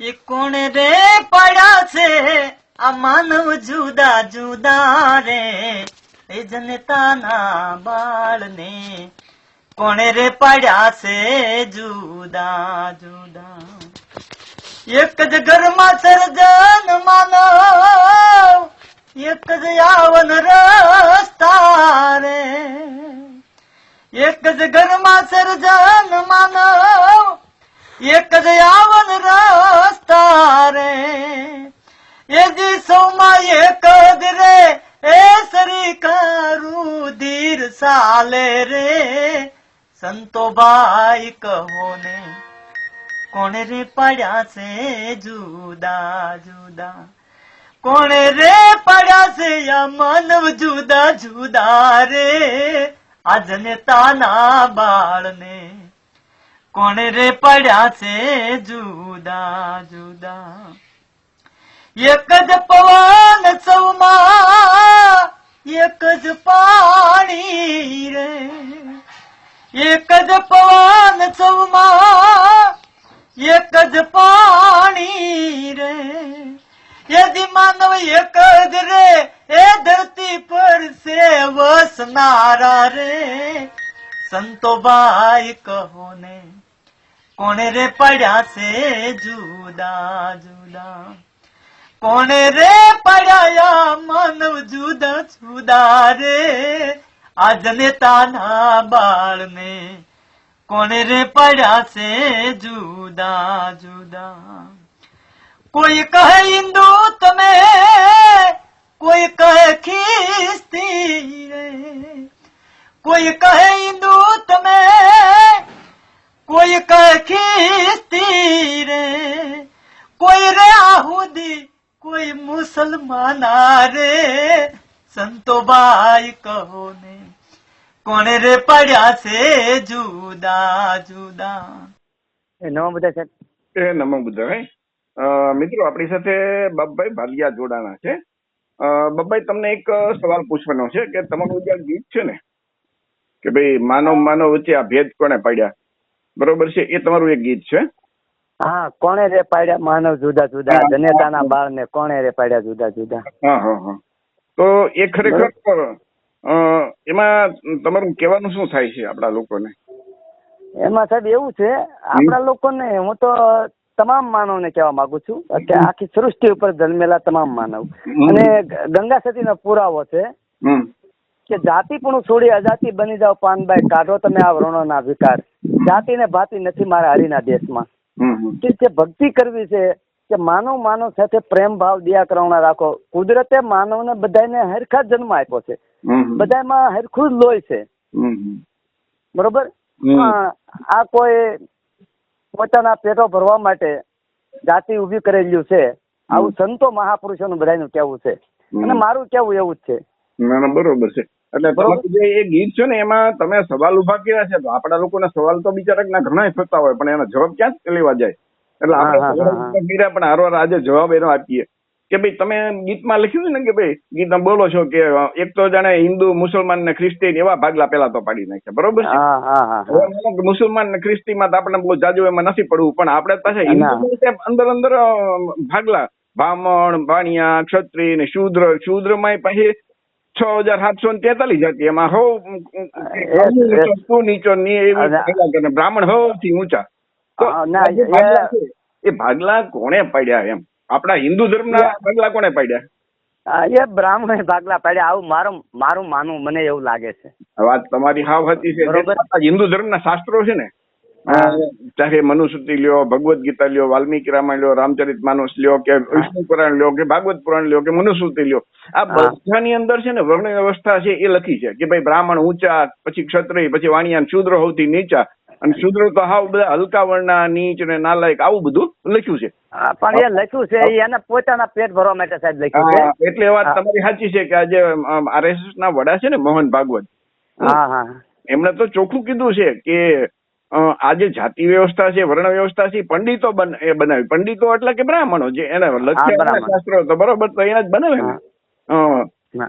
એ કોણ રે પડ્યા છે? આ માનવ જુદા જુદા રે. એ જનતાના બાળને કોણ રે પડ્યા છે? જુદા જુદા. એક જ ઘરમાં સર્જન માનવ, એક જ આવન રસ્તા રે. એક જ ઘરમાં સર્જન માનવ એક જ આવન રસ્તા રે. એ દિવસોમાં એક જ રે, એ સરી કરું ધીર સાલે રે. સંતો ભાઈ કહો ને, કોણે રે પડ્યા છે જુદા જુદા? કોણે રે પડ્યા છે આ માનવ જુદા જુદા રે? આ જનતાના બાળને કોણે રે પડ્યા છે જુદા જુદા? એક જ પવન સૌમાં, એક જ પાણી રે. એક જ પવન સૌમાં, એક જ પાણી રે. યદિ માનવ એક જ રે, એ ધરતી પર છે વસનારા રે. સંતો ભાઈ કહો ને કોણે રે પડ્યા છે જુદા જુદા? કોણે રે પડ્યા માનવ જુદા જુદા રે? આ જનતાના બાળને કોણે રે પડ્યા છે જુદા જુદા? કોઈ કહે હિન્દુ તમે કોઈ કહે ખ્રિસ્તી રે. કોઈ કહે હિન્દુ તમે કોઈ કહે ખિસ્તી રે કોઈ રે આહુદી કોઈ મુસલમાન રે સંતો ભાઈ કહો ને કોણે રે પડ્યા છે જુદા જુદા? એ નવા બધા સાહેબ. એ નમો બુદ્ધા અ, મિત્રો આપણી સાથે બાપભાઈ ભાલિયા જોડાણા છે. અ, તમને એક સવાલ પૂછવાનો છે કે તમારું જે ગીત છે ને કે ભાઈ માનવ માનવ વચ્ચે આ ભેદ કોને પાડ્યા? બરોબર છે એ તમારું એક ગીત છે? હા કોણે રે પાડ્યા માનવ જુદા જુદા. જનેતાના બાળને કોણે રે પાડ્યા જુદા જુદા? હા હા હા. તો એ ખરેખર એમાં તમારું કહેવાનું શું થાય છે આપણા લોકોને? એમાં સાહેબ એવું છે આપણા લોકોને હું તો તમામ માનવને કહેવા માંગુ છું કે આખી સૃષ્ટિ ઉપર જન્મેલા તમામ માનવ. અને ગંગા સતીનો પુરાવો છે કે જાતિ પણ છોડી અજાતિ બની જાવ પાનભાઈ કાઢો તમે આ વર્ણોના વિકાર. જાતિ ને ભાતિ નથી મારા હરિના દેશમાં. કે જે ભક્તિ કરવી છે કે માનવ માનવ સાથે પ્રેમ ભાવ દયા કરુણા રાખો. કુદરતે માનવને બધાને હરખા જન્મ આપ્યો છે. બધામાં હરખું જ લોહી છે. બરોબર. આ કોઈ પોતાના પેટો ભરવા માટે જાતિ ઊભી કરેલું છે. આવું સંતો મહાપુરુષોનું બધાનું કહેવું છે. અને મારું કેવું એવું જ છે. ના ના બરોબર છે. એટલે. તમારું જે એ ગીત છે ને એમાં તમે સવાલ ઊભા કર્યા છે તો આપણા લોકોના સવાલ તો બિચારા ઘણા થતા હોય પણ એના જવાબ ક્યાં લેવા જાય? એટલે આપણે પણ હારવાર આજે જવાબ એનો આપીએ. કે ભાઈ તમે ગીતમાં લખ્યું છે ને કે ભાઈ ગીતમાં બોલો છો કે એક તો જાણે હિન્દુ મુસલમાન ને ખ્રિસ્તી એવા ભાગલા પેલા તો પાડી નાખ્યા બરોબર છે? મુસલમાન ને ખ્રિસ્તીમાં તો આપણે બહુ જાજુ એમાં નથી પડવું પણ આપણે પાસે હિન્દુ અંદર અંદર ભાગલા. બ્રાહ્મણ ભાણિયા ક્ષત્રિય ને શુદ્ર શૂદ્રમાં પછી છ હજાર સાતસો ને તેતાલીસ જાતિ એમાં હવ એ- એ- નીચો એવી અને- ભાગલા કરે. બ્રાહ્મણ હવથી ઊંચા. એ- ભાગલા કોણે પાડ્યા એમ? આપણા હિન્દુ ધર્મના ના ભાગલા કોણે પાડ્યા? એ બ્રાહ્મણ ભાગલા પાડ્યા. આવું મારું મારું માનવું મને એવું લાગે છે. વાત તમારી હાવ હતી છે. હિન્દુ ધર્મના શાસ્ત્રો છે ને ચાહે મનુસ્મૃતિ લ્યો ભગવદ્ ગીતા લ્યો વાલ્મીકી રામાયણ લ્યો રામચરિત માનસ લ્યો કે વિષ્ણુ પુરાણ લ્યો કે ભાગવત પુરાણ લ્યો કે મનુસ્મૃતિ લ્યો. આ બધાની અંદર છે ને વર્ણ વ્યવસ્થા છે એ લખી છે કે ભાઈ બ્રાહ્મણ ઊંચા પછી ક્ષત્રિય પછી વાણિયા શુદ્ર સૌથી નીચા. અને શુદ્ર તો હાવ બધા હલકા વર્ણના નીચ ને નાલાયક આવું બધું લખ્યું છે. પણ એ લખ્યું છે એના પોતાના પેટ ભરવા માટે સાહેબ લખ્યું છે. એટલે વાત તમારી સાચી છે કે આજે આરએસએસ ના વડા છે ને મોહન ભાગવત. હા હા. એમણે તો ચોખ્ખું કીધું છે કે આ જે જાતિ વ્યવસ્થા છે વર્ણ વ્યવસ્થા છે પંડિતો એ બનાવી પંડિતો એટલે કે બ્રાહ્મણો જે એને લખ્યા. શાસ્ત્રો તો બરોબર તો એના જ બનાવે.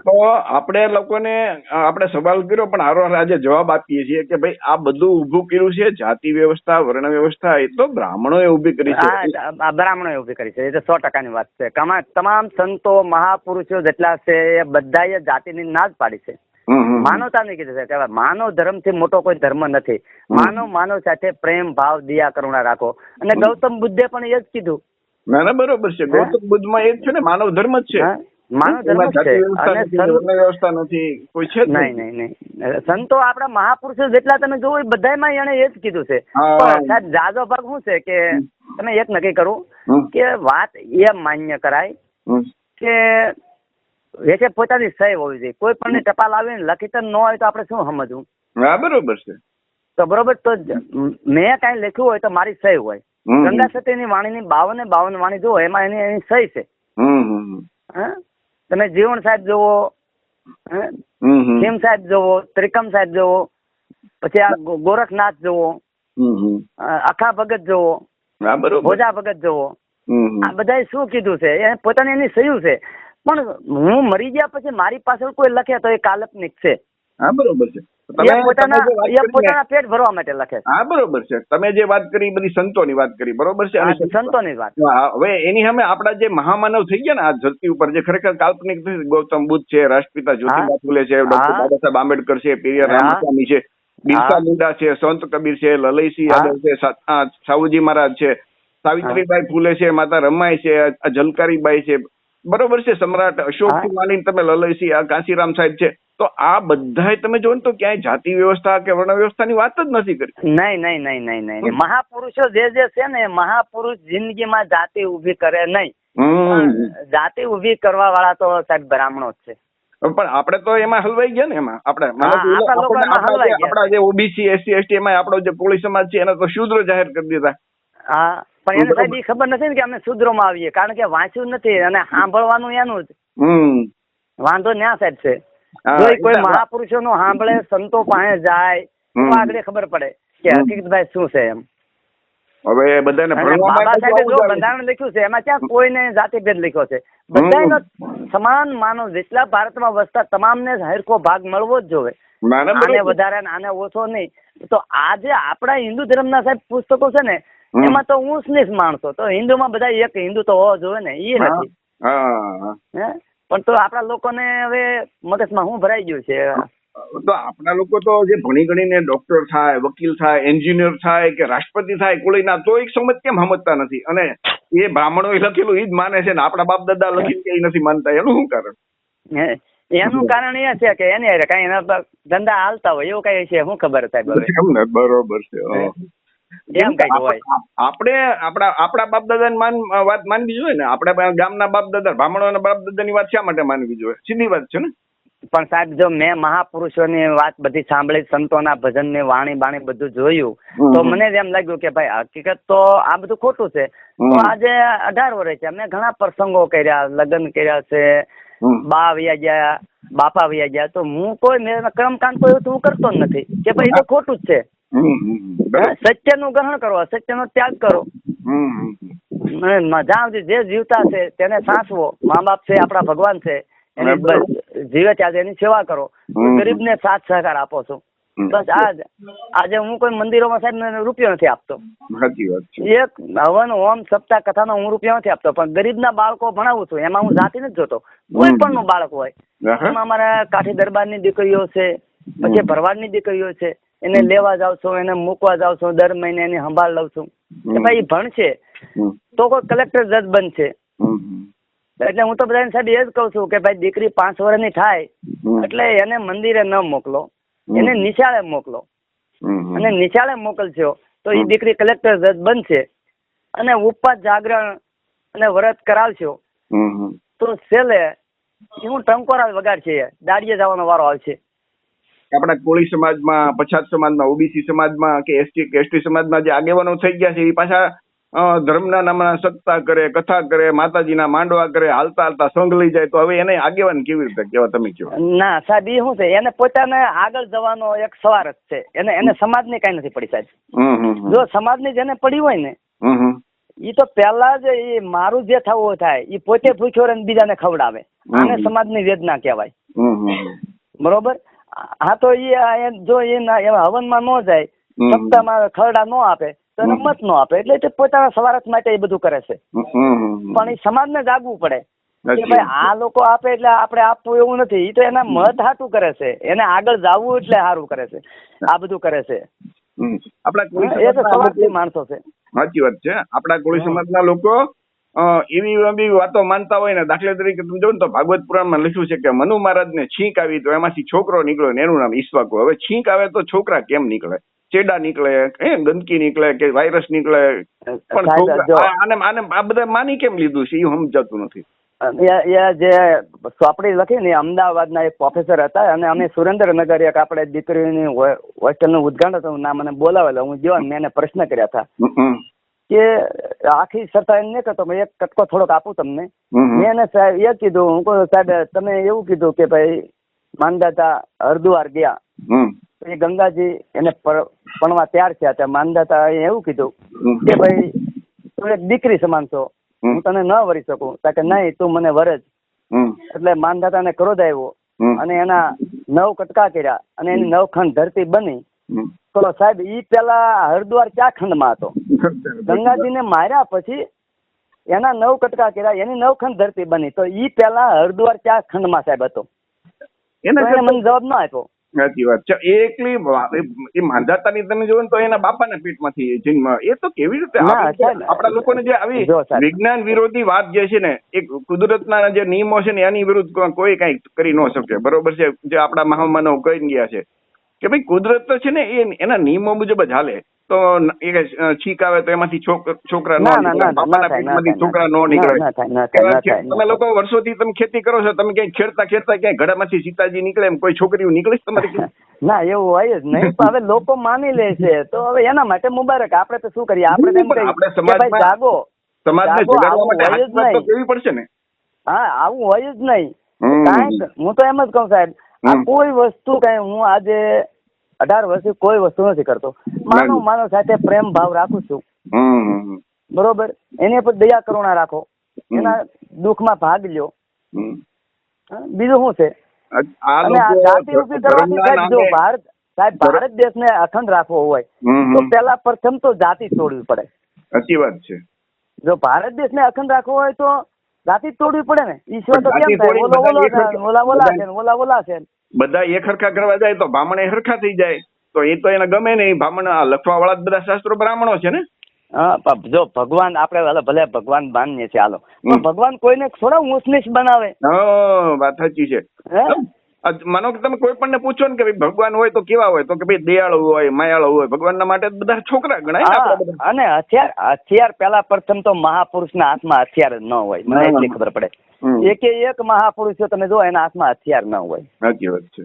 તો આપણે લોકોને આપણે સવાલ કર્યો પણ આરો આજે જવાબ આપીએ છીએ કે ભાઈ આ બધું ઊભું કર્યું છે જાતિ વ્યવસ્થા વર્ણ વ્યવસ્થા એ તો બ્રાહ્મણોએ ઊભી કરી છે બ્રાહ્મણો એ બ્રાહ્મણોએ ઊભી કરી છે એ તો સો ટકાની વાત છે તમામ સંતો મહાપુરુષો જેટલા છે એ બધાએ જાતિની ના જ પાડી છે. માનવતાની કીધું છે કે માનવ ધર્મથી મોટો કોઈ ધર્મ નથી. માનવ માનવ સાથે પ્રેમ ભાવ દયા કરુણા રાખો. અને ગૌતમ બુદ્ધે પણ એ જ કીધું. ના ના બરોબર છે. ગૌતમ બુદ્ધમાં એ જ છે ને માનવ ધર્મ જ છે. માનવ ધર્મ એમાં જ જાતિ છે. અને નથી સંત- વર્ણ વ્યવસ્થા નથી કોઈ છે નહીં નહીં નહીં. સંતો આપણા મહાપુરુષો જેટલા તમે જોવો બધા એને એણે એ જ કીધું છે. પણ સાહેબ જાજો ભાગ શું છે કે તમે એક નક્કી કરો કે વાત એ માન્ય કરાય કે વેચે પોતાની સહી હોવી જોઈએ. કોઈ પણ ટપાલ આવીને લખી તો ન હોય તો આપણે શું સમજવું? હા બરોબર છે. તો બરોબર તો મેં કાંઈ લખ્યું હોય તો મારી સહી હોય. ગંગા સતીની વાણીની બાવન બાવન વાણી જુઓ એમાં એની એની સહી છે. તમે જીવણ સાહેબ જુઓ. ખીમ સાહેબ જુઓ ત્રિકમ સાહેબ જુઓ પછી આ ગોરખનાથ જુઓ. અખા ભગત જુઓ ભોજા ભગત જુઓ. આ બધાએ શું કીધું છે? એ પોતાની એની સહ્યું છે. પણ હું મરી ગયા પછી મારી પાછળ કોઈ લખે તો એ કાલ્પનિક છે. હા બરોબર છે. પોતાના તમે જે વાત એ કરી ને- પોતાના પેટ ભરવા માટે લખે હા બરોબર છે. તમે જે વાત કરી બધી સંતોની વાત કરી બરોબર છે? આ અને સંતો- સંતોની વાત. હવે એની સામે આપણા જે મહામાનવ થઈ ગયા ને આ ધરતી ઉપર જે ખરેખર કાલ્પનિક ગૌતમ બુદ્ધ છે રાષ્ટ્રપિતા જ્યોતિબા ફુલે છે ડોક્ટર બાબા સાહેબ આંબેડકર છે પેરિયાર. રામસ્વામી છે બિરસા. મુંડા છે સંત કબીર છે લલયસિંહ યાદવ છે સાહુજી મહારાજ છે સાવિત્રીબાઈ ફૂલે છે માતા રમાઈ છે જલકારીબાઈ છે બરોબર છે સમ્રાટ અશોકથી હા. તમે લલયસિંહ આ કાંચીરામ સાહેબ છે તો આ બધાય તમે જો ને તો ક્યાંય જાતિ વ્યવસ્થા કે વર્ણ વ્યવસ્થાની વાત જ નથી કરી નહીં નહીં નહીં નહીં નહીં. મહાપુરુષો જે જે છે ને મહાપુરુષ જિંદગીમાં જાતિ ઊભી કરે નહીં જાતિ ઊભી કરવા વાળા તો સાહેબ બ્રાહ્મણો જ છે પણ આપણે તો એમાં હલવાઈ ગયા ને એમાં આપણે. આપણા જે ઓબીસી એસસી એસટી એમાં આપણો જે કોળી સમાજ છે એને તો શુદ્ર જાહેર કરી દીધા હા પણ એને સાહેબ એ ખબર નથી ને કે અમે શુદ્રોમાં આવીએ કારણ કે વાંચ્યું નથી અને સાંભળવાનું એનું જ. વાંધો ન્યા સાહેબ છે. જો કોઈ મહાપુરુષો નું સાંભળે સંતો પાસે જાય તો આગળ ખબર પડે કે. હકીકતભાઈ શું છે એમ. હવે બધાને બાબા સાહેબે જો બંધારણ લખ્યું છે એમાં ક્યાં કોઈને જાતિભેદ લખ્યો છે. બધાનો સમાન માનવ જેટલા ભારતમાં વસતા તમામને હરખો ભાગ મળવો જ જોવે. આને વધારે આને ઓછો નહીં. તો આજે આપણા હિન્દુ ધર્મના સાહેબ પુસ્તકો છે ને. એમાં તો હું નીચ માણસો. તો હિન્દુમાં બધા એક હિન્દુ તો હોવો જોઈએ ને એ નથી. પણ તો આપણા લોકોને હવે મગજમાં શું ભરાઈ ગયું છે? તો આપણા લોકો તો જે ભણી ગણીને ડોક્ટર થાય વકીલ થાય એન્જિનિયર થાય કે રાષ્ટ્રપતિ થાય કોળીના તો એક સમજ કેમ સમજતા નથી? અને એ બ્રાહ્મણો લખેલું એ જ માને છે ને આપણા બાપ દાદા લખી કે નથી માનતા. એનું શું કારણ? હે? એનું કારણ એ છે કે એને કઈ એના ધંધા હાલતા હોય એવું કઈ છે શું ખબર સાહેબ ને બરોબર છે. એમ હોય. આપણે આપણા આપણા બાપ દાદાની માન વાત માનવી જોઈએ ને? આપણે ગામના બાપ દાદા બ્રાહ્મણોના બાપ દાદાની વાત શા માટે માનવી જોઈએ? સીધી વાત છે ને? પણ સાહેબ જો મેં મહાપુરુષોની વાત બધી સાંભળી સંતોના ભજનની વાણી બાણી બધું જોયું તો મને એમ લાગ્યું કે ભાઈ હકીકત તો આ બધું ખોટું છે. તો આજે અઢાર વર્ષ છે મેં ઘણા પ્રસંગો કર્યા લગ્ન કર્યા છે બા વયા ગયા બાપા વયા ગયા. તો હું કોઈ મેં કર્મકાંડ કોઈ એવું હું કરતો જ નથી. કે ભાઈ એ તો ખોટું જ છે. સત્યનું ગ્રહણ કરો અસત્યનો ત્યાગ કરો. મજા સુધી જે જીવતા છે તેને સાચવો. મા બાપ છે આપણા ભગવાન છે એને જીવે ત્યાં એની સેવા કરો. ગરીબને સાથ સહકાર આપો છો. બસ આજ આજે હું કોઈ મંદિરોમાં સાહેબ ને રૂપિયો નથી આપતો. એક હવન હોમ સપ્તાહ કથાનો હું રૂપિયો નથી આપતો પણ ગરીબના બાળકો ભણાવું છું. એમાં હું જાતિ નથી જોતો. કોઈ પણ નું બાળક હોય. એમાં અમારા કાઠી દરબારની દીકરીઓ છે પછી ભરવાડની દીકરીઓ છે એને લેવા જાવ છું એને મૂકવા જાવ છું દર મહિને એની સંભાળ લઉં છું. કે ભાઈ ભણ ભણશે તો કોઈ કલેક્ટર જજ બનશે. એટલે હું તો બધાને સાહેબ એ જ કહું છું કે ભાઈ દીકરી પાંચ વર્ષની થાય એટલે એને મંદિરે ન મોકલો એને નિશાળે મોકલો. અને નિશાળે મોકલશો તો એ દીકરી કલેક્ટર જજ બનશે અને ઉપવાસ જાગરણ અને વ્રત કરાવશો. તો છેલ્લે હું ટંકોરા વગાડશે દાડીએ જવાનો વારો આવશે. આપણા કોળી સમાજમાં પછાત સમાજમાં ઓબીસી સમાજમાં કે એસટી એસટી સમાજમાં જે આગેવાનો થઈ ગયા છે એ પાછા ધર્મના નામના સત્તા કરે કથા કરે માતાજીના માંડવા કરે હાલતા હાલતા સંઘ લઈ જાય તો હવે એને આગેવાન કેવી રીતે કેવા તમે કહો? ના સાહેબ એ શું છે? એને પોતાને આગળ જવાનો એક સવાર જ છે. એને એને સમાજની કઈ નથી પડી સાહેબ. જો સમાજની જેને પડી હોય ને. એ તો પહેલા જ એ મારું જે થવું થાય એ પોતે ભૂખ્યો રહે બીજાને ખવડાવે. આને. સમાજની વેદના કહેવાય. બરોબર? હા તો એ જો એ હવનમાં ન જાય હમ. સપ્તાહમાં ખરડા ન આપે તો એને. મત ન આપે. એટલે તે પોતાના સ્વાર્થ માટે એ બધું કરે છે. પણ એ સમાજને જાગવું પડે. કે ભાઈ આ લોકો આપે એટલે આપણે આપવું એવું નથી. એ તો એના મત હાટું કરે છે. એને આગળ જવું એટલે સારું કરે છે. આ બધું કરે છે. આપણા કોળી સમાજના માણસો છે. સાચી વાત છે. આપણા કોળી સમાજના લોકો એવી એવી વાતો માનતા હોય ને દાખલા તરીકે તમે જો ને તો ભાગવત પુરાણમાં લખ્યું છે કે મનુ મહારાજને છીંક આવી તો એમાંથી છોકરો નીકળ્યો ને એનું નામ ઈશ્વાકુ. હવે છીંક આવે તો છોકરા કેમ નીકળે? ચેડા નીકળે હે ગંદકી નીકળે કે વાયરસ નીકળે? પણ આને આને આ બધા માની કેમ લીધું છે? એ સમજાતું નથી. જે ચોપડી લખી ને અમદાવાદના એક પ્રોફેસર હતા અને અમે સુરેન્દ્રનગર એક આપણે દીકરીની હોસ્ટેલનું ઉદઘાટન હતું ના મને બોલાવેલો. હું ગયો ને મેં પ્રશ્ન કર્યા હતા. કે આખી સરતા એમ નહીં કરતો એક કટકો થોડોક આપું તમને. મેં એને સાહેબ એ કીધું હું કહું સાહેબ તમે એવું કીધું કે ભાઈ માનદાતા હરદ્વાર ગયા. એ ગંગાજી એને પણવા તૈયાર થયા ત્યાં માનદાતા એવું કીધું કે ભાઈ તું એક દીકરી સમાન છો. હું તને ન વરી શકું. કે નહીં તું મને વરજ એટલે માનદાતાને ક્રોધ આવ્યો અને એના નવ કટકા કર્યા અને એની નવ ખંડ ધરતી બની. તો સાહેબ ઈ પેલા હરદ્વાર ક્યાં ખંડમાં હતો? ગંગાજીને માર્યા પછી એના નવ કટકા કર્યા એની નવ ખંડ ધરતી બની. તો ઈ પેલા હરદ્વાર ક્યાં ખંડમાં સાહેબ હતો? એને મને જવાબ ના આપ્યો. સાચી વાત. છે એકલી એ- માંધાતાની તમે ને તો એના બાપાના પેટમાંથી જન્મ એ તો કેવી રીતે આપણે લોકોને જે આવી વિજ્ઞાન વિરોધી વાત જે છે ને એ કુદરતના જે નિયમો છે ને એની વિરુદ્ધ કોઈ કઈ કરી ન શકે. બરોબર છે? જે આપણા મહામાનવ કહી ગયા છે. કે ભાઈ કુદરત તો છે ને એ એના નિયમો મુજબ જ હાલે. તો એ છીક આવે તો એમાંથી છોકરા ન નીકળે છોકરા નો નીકળે. તમે લોકો વર્ષોથી તમે ખેતી કરો છો તમે ક્યાંય ખેડતા ખેડતા ક્યાંય ઘડામાંથી સીતાજી નીકળે એમ કોઈ છોકરીઓ નીકળે છે તમારી ના એવું હોય જ નહીં. પણ હવે લોકો માની લે છે. તો હવે એના માટે મુબારક. આપણે તો શું કરીએ? આપણે આપણે સમાજમાં- જાગો. સમાજને જગાડવા માટે. કેવી પડશે ને? હા આવું હોય જ નહીં. હું તો એમ જ કહું સાહેબ. આ કોઈ વસ્તુ કઈ હું આજે અઢાર વર્ષથી કોઈ વસ્તુ નથી કરતો. માનવ. માનવ સાથે પ્રેમ ભાવ રાખું છું. બરોબર? એની પર દયા કરુણા રાખો. એના દુઃખમાં ભાગ લ્યો. બીજું શું છે? અને આ જાતિ ઊભી કરવાની સાહેબ જો ભારત સાહેબ ભારત દેશને અખંડ રાખવો હોય તો. પેલા પ્રથમ તો જાતિ છોડવી પડે. સાચી વાત છે. જો ભારત દેશને અખંડ રાખવો હોય તો જાતિ તોડવી પડે ને. ઈશ્વર તો કેમ થાય? ઓલો ઓલો છે ઓલા ઓલા છે ઓલા ઓલા છે બધા એક હરખા કરવા જાય તો બ્રાહ્મણ એ હરખા થઈ જાય. તો એ તો એને ગમે નહીં બ્રાહ્મણ લખવા વાળા બધા શાસ્ત્રો બ્રાહ્મણો છે ને? હા જો ભગવાન આપણે ભલે ભલે ભગવાન માનીએ છીએ હાલો. ભગવાન કોઈને થોડા ઊંચ બનાવે. હા વાત સાચી છે. હે? માનો કે તમે કોઈ પણ પૂછો ને કે ભાઈ ભગવાન હોય તો કેવા હોય? તો કે ભાઈ દયાળુ હોય માયાળુ હોય ભગવાનના માટે બધા છોકરા ગણાય. અને હથિયાર હથિયાર પેલા પ્રથમ તો મહાપુરુષના હાથમાં હથિયાર ન હોય મને એટલી ખબર પડે. એકે એક મહાપુરુષો તમે જો એના હાથમાં હથિયાર ન હોય. સાચી વાત છે.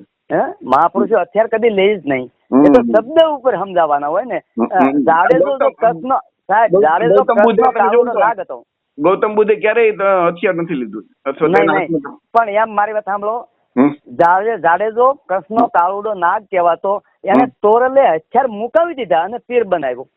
મહાપુરુષો હથિયાર કદી લે જ નહીં. એ તો શબ્દ ઉપર સમજાવવાના હોય ને. જાડેજો ગૌતમ- કૃષ્ણ સાહેબ જાડેજો તો? નાગ હતો ગૌતમ બુદ્ધે ક્યારેય તો હથિયાર નથી લીધું. તો. પણ એમ મારી વાત સાંભળો. જાડે જાડેજો કૃષ્ણ કાળુડો નાગ કહેવાતો. એને. તોરલે હથિયાર મુકાવી દીધા અને પીર બનાવ્યો.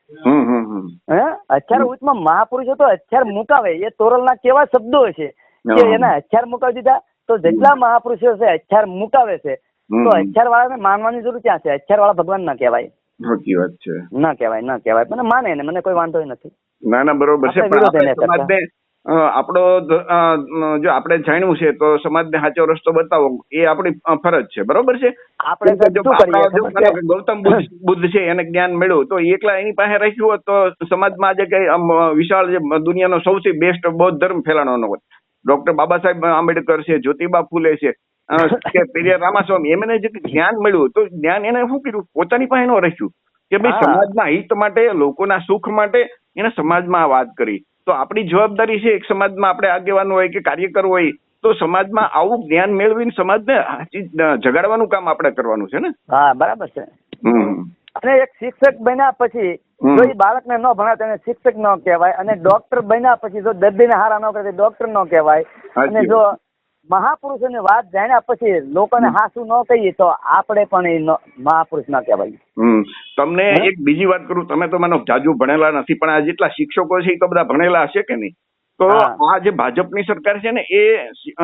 હે? હથિયાર ઉચમાં મહાપુરુષો તો હથિયાર મુકાવે. એ તોરલના કેવા શબ્દો છે કે. એના હથિયાર મુકાવી દીધા? તો જેટલા મહાપુરુષો છે હથિયાર મુકાવે છે તો હથિયાર વાળાને માનવાની જરૂર ક્યાં છે? હથિયાર વાળા ભગવાન ના કહેવાય. સાચી વાત છે. ના કહેવાય ના કહેવાય. મને માને ને મને કોઈ વાંધો નથી. ના ના બરોબર છે આપણે એને જો આપણે જાણ્યું છે તો સમાજને સાચો રસ્તો બતાવો એ આપણી ફરજ છે. બરોબર છે? આપણે ગૌતમ બુદ્ધ છે એને જ્ઞાન મળ્યું તો એકલા એની પાસે રાખ્યું હોત તો સમાજમાં આજે કઈ વિશાળ જે દુનિયાનો સૌથી બેસ્ટ બૌદ્ધ ધર્મ ફેલાણવાનો હોત ડોક્ટર બાબા સાહેબ આંબેડકર છે જ્યોતિબા ફૂલે છે કે પેરિયા રામાસ્વામી એમને જે જ્ઞાન મળ્યું તો જ્ઞાન એને શું કર્યું? પોતાની પાસે ન રાખ્યું કે ભાઈ. સમાજના હિત માટે લોકોના સુખ માટે એને સમાજમાં આ વાત કરી. તો આપણી જવાબદારી છે એક સમાજમાં આપણે આગેવાન હોય કે કાર્યકર હોય તો સમાજમાં આવું જ્ઞાન મેળવીને સમાજને જગાડવાનું કામ આપણે કરવાનું છે ને? હા બરાબર છે. અને એક શિક્ષક બન્યા પછી. જો એ બાળકને ન ભણાવે તેને શિક્ષક ન કહેવાય અને ડોક્ટર બન્યા પછી જો દર્દીને હારા ન કરે તો ડોક્ટર ન કહેવાય. અને જો મહાપુરુષોની વાત જાણ્યા પછી લોકોને હાસુ ન કહીએ તો આપણે પણ એ મહાપુરુષ ના કહેવાય. તમને એક બીજી વાત કરું તમે તો માનો જાજુ ભણેલા નથી પણ આ જેટલા શિક્ષકો છે એ તો બધા ભણેલા હશે કે નહીં? તો આ જે ભાજપની સરકાર છે ને એ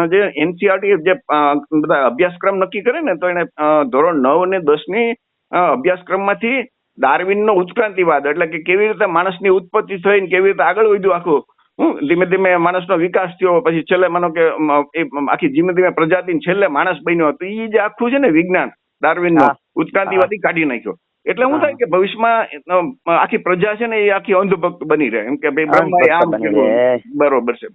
જે એનસીઆરટી જે બધા અભ્યાસક્રમ નક્કી કરે ને તો એને ધોરણ નવ અને દસની અભ્યાસક્રમમાંથી ડાર્વિનનો ઉત્ક્રાંતિવાદ એટલે કે કેવી રીતે માણસની ઉત્પત્તિ થઈ ને કેવી રીતે આગળ વધ્યું આખું ધીમે ધીમે માણસનો વિકાસ થયો પછી છેલ્લે માનો કે આખી ધીમે ધીમે પ્રજાતિ છેલ્લે માણસ બન્યો હતો. એ જે આખું છે ને વિજ્ઞાન ડાર્વિનનો હા. ઉત્ક્રાંતિવાદી કાઢી નાખ્યો. એટલે શું થાય કે ભવિષ્યમાં આખી પ્રજા છે ને એ આખી અંધભક્ત બની રહે. એમ કે ભાઈ બ્રહ્મા આમ. બરોબર છે.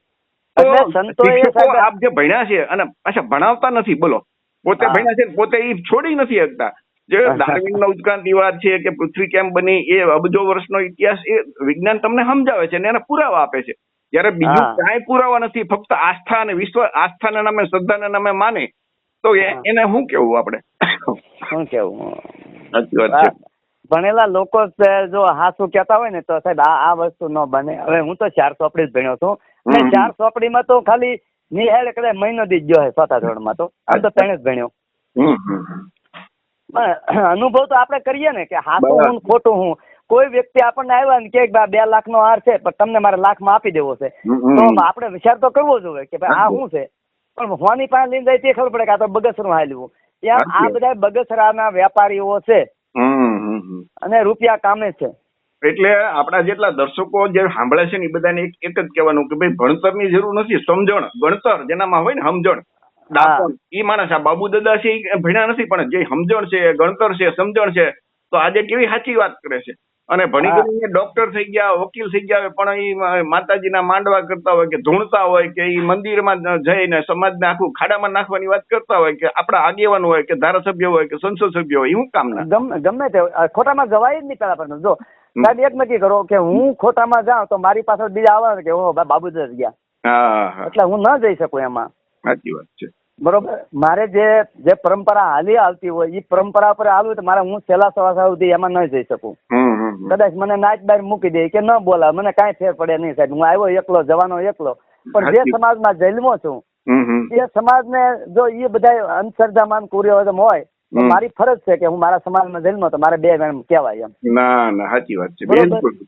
આપ જે ભણ્યા છે અને પાછા ભણાવતા નથી બોલો. પોતે ભણ્યા છે પોતે એ છોડી નથી શકતા. જે ડાર્વિનનો ઉત્ક્રાંતિવાદ છે કે પૃથ્વી કેમ બની એ અબજો વર્ષનો ઇતિહાસ એ વિજ્ઞાન તમને સમજાવે છે અને એના પુરાવા આપે છે. જ્યારે બીજું. કાંઈ પુરાવા નથી ફક્ત આસ્થા અને વિશ્વ આસ્થાના નામે શ્રદ્ધાના નામે માને તો એને શું કેવું આપણે? શું કેવું? સાચી વાત છે. ભણેલા લોકો જ હાસુ કહેતા હોય ને તો સાહેબ આ આ વસ્તુ ન બને. હવે હું તો ચાર ચોપડી જ ભણ્યો છું. ને ચાર ચોપડીમાં તો ખાલી નિહાળ કદાચ મહિનો દી ગયો હે ચોથા ધોરણમાં તો. આ તો તેને જ ભણ્યો. અનુભવ તો આપણે કરીએ ને કે બરાબર. હું ખોટું હું. કોઈ વ્યક્તિ આપણને આવ્યા ને કે બે લાખ નો હાર છે પણ તમને મારે લાખમાં આપી દેવો છે. તો આપણે વિચાર તો કરવો જોઈએ કે ભાઈ આ શું છે? પણ હોની પાસે લઈને જાય તે ખબર પડે કે આ તો બગસરું હાલ્યું. એમ આ. બધા બગસરાના વેપારીઓ છે. અને રૂપિયા કામે છે. એટલે આપણા જેટલા દર્શકો જે સાંભળે છે ને એ બધાને એક એક જ કહેવાનું કે ભાઈ ભણતરની જરૂર નથી સમજણ. ગણતર જેનામાં હોય ને સમજણ. ઈ માણસ આ બાબુ દાદા છે એ ભણ્યા નથી પણ જે સમજણ છે ગણતર છે સમજણ છે તો આજે કેવી સાચી વાત કરે છે? અને ભણી. ગણીને ડોક્ટર થઈ ગયા વકીલ થઈ ગયા પણ એ માતાજીના માંડવા કરતા હોય કે ધૂણતા હોય કે એ મંદિરમાં જઈને સમાજને આખું ખાડામાં નાખવાની વાત કરતા હોય કે આપણા આગેવાન હોય કે ધારાસભ્ય હોય કે સંસદ સભ્ય હોય એવું કામના ગમે ગમે તે ખોટામાં જવાય જ નહીં પેલા પણ. જો સાહેબ એક નક્કી કરો કે હું ખોટામાં જાઉં તો મારી પાછળ બીજા આવે કે ઓ બાબુ ગયા. એટલે હું ન જઈ શકું એમાં. સાચી વાત છે. બરોબર? મારે જે જે પરંપરા હાલી આવતી હોય એ પરંપરા પર આવ્યું તો મારે હું છેલ્લા સવા સુધી એમાં ન જઈ શકું. કદાચ મને નાચ બાર મૂકી દે કે ન બોલાવે મને કાંઈ ફેર પડે નહીં સાહેબ. હું આવ્યો એકલો જવાનો એકલો. પણ જે સમાજમાં જન્મો છું એ સમાજને જો એ બધા અંધશ્રદ્ધામાન કુરિયવધમ હોય મારી ફરજ છે કે હું મારા સમાજમાં જન્મો તો મારે બે એમ કહેવાય એમ. ના ના સાચી વાત છે.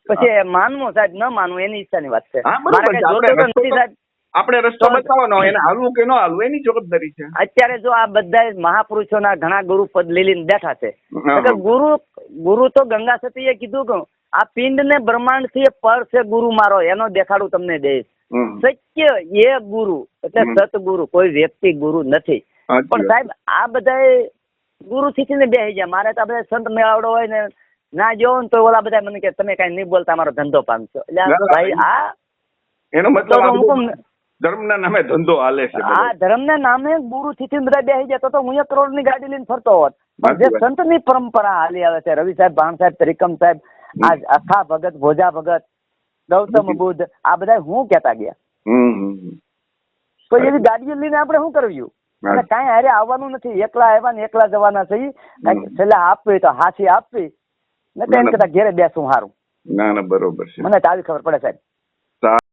પછી માનવું સાહેબ ન માનવું એની ઈચ્છાની વાત છે. મારે. કઈ જોતું નથી સાહેબ. આપણે રસ્તો બતાવવાનો એને હાલવું કે ન હાલવું એની જવાબદારી છે. અત્યારે જો આ બધા મહાપુરુષોના ઘણા ગુરુ પદ લઈ લઈને બેઠા છે. ગુરુ ગુરુ તો ગંગા સતીએ કીધું કે આ પિંડ ને બ્રહ્માંડથી પર છે ગુરુ મારો એનો દેખાડું તમને દઈશ. સત્ય એ ગુરુ એટલે સતગુરુ કોઈ વ્યક્તિ ગુરુ નથી. પણ સાહેબ આ બધા ગુરુ થીને બેસી જાય. મારે તો બધા સંત મેળાવડો હોય ને ના જોવો ને તો ઓલા બધા મને કે તમે કઈ નહીં બોલતા મારો ધંધો પામશો. એટલે ભાઈ આ એનો મતલબ ધર્મના નામે ધંધો હાલે છે. આ ધર્મના નામે ગુરુ બધા બેસી જાય તો હું એક કરોડની ગાડી લઈને ફરતો હોત. જે સંતની પરંપરા હાલી આવે છે રવિ સાહેબ ભાણ સાહેબ ત્રિકમ સાહેબ આ અખા ભગત ભોજા ભગત ગૌતમ બુદ્ધ આ બધા હું કેતા ગયા. તો એવી ગાડીઓ લઈને આપણે શું કરવ્યું? હા. અને કાંઈ હારે આવવાનું નથી એકલા આવ્યા ને એકલા જવાના છે. છેલ્લે આપવી તો હાથી આપવી. ને ના, કરતા ઘેરે બેસું સારું ના ના બરોબર છે. મને તો ખબર પડે સાહેબ.